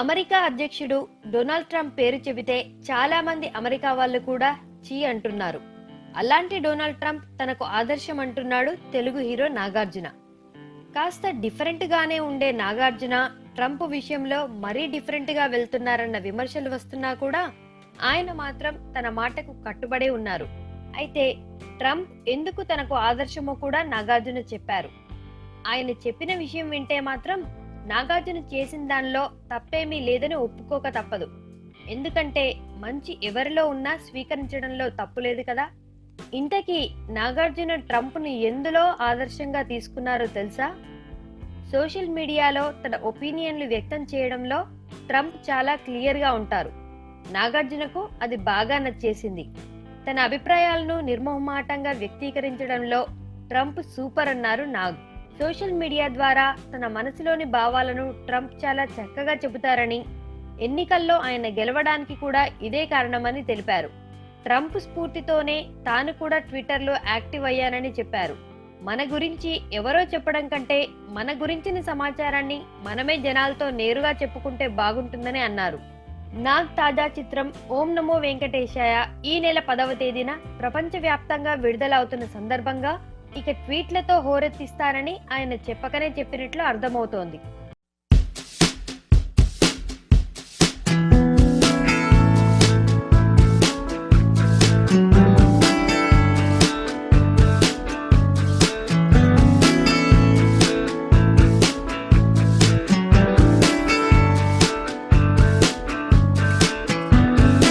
America అధ్యక్షుడు Donald Trump పేరు చెబితే చాలా మంది అమెరికా వాళ్ళు కూడా చీ అంటున్నారు. అలాంటి డొనాల్డ్ ట్రంప్ తనకు ఆదర్శం అంటున్నాడు తెలుగు హీరో నాగార్జున. కాస్త డిఫరెంట్ గానే ఉండే నాగార్జున ట్రంప్ విషయంలో మరీ డిఫరెంట్గా వెళ్తున్నారన్న విమర్శలు వస్తున్నా కూడా ఆయన మాత్రం తన మాటకు కట్టుబడే ఉన్నారు. అయితే ట్రంప్ ఎందుకు తనకు ఆదర్శమో కూడా నాగార్జున చెప్పారు. ఆయన చెప్పిన విషయం వింటే మాత్రం నాగార్జున చేసిన దానిలో తప్పేమీ లేదని ఒప్పుకోక తప్పదు. ఎందుకంటే మంచి ఎవరిలో ఉన్నా స్వీకరించడంలో తప్పు లేదు కదా. ఇంతకీ నాగార్జున ట్రంప్ను ఎందులో ఆదర్శంగా తీసుకున్నారో తెలుసా? సోషల్ మీడియాలో తన ఒపీనియన్లు వ్యక్తం చేయడంలో ట్రంప్ చాలా క్లియర్గా ఉంటారు. నాగార్జునకు అది బాగా నచ్చేసింది. తన అభిప్రాయాలను నిర్మోహమాటంగా వ్యక్తీకరించడంలో ట్రంప్ సూపర్ అన్నారు నాగ్. సోషల్ మీడియా ద్వారా తన మనసులోని భావాలను ట్రంప్ చాలా చక్కగా చెబుతారని ఎన్నికల్లో ఆయన గెలవడానికి కూడా ఇదే కారణమని తెలిపారు. ట్రంప్ స్ఫూర్తితోనే తాను కూడా ట్విట్టర్లో యాక్టివ్ అయ్యానని చెప్పారు. మన గురించి ఎవరో చెప్పడం కంటే మన గురించిన సమాచారాన్ని మనమే జనాలతో నేరుగా చెప్పుకుంటే బాగుంటుందని అన్నారు. నాగ్ తాజా చిత్రం ఓం నమో వెంకటేశాయ ఈ నెల పదవ తేదీన ప్రపంచవ్యాప్తంగా విడుదలవుతున్న సందర్భంగా ఇక ట్వీట్లతో హోరెత్తిస్తారని ఆయన చెప్పకనే చెప్పినట్లు అర్థమవుతోంది.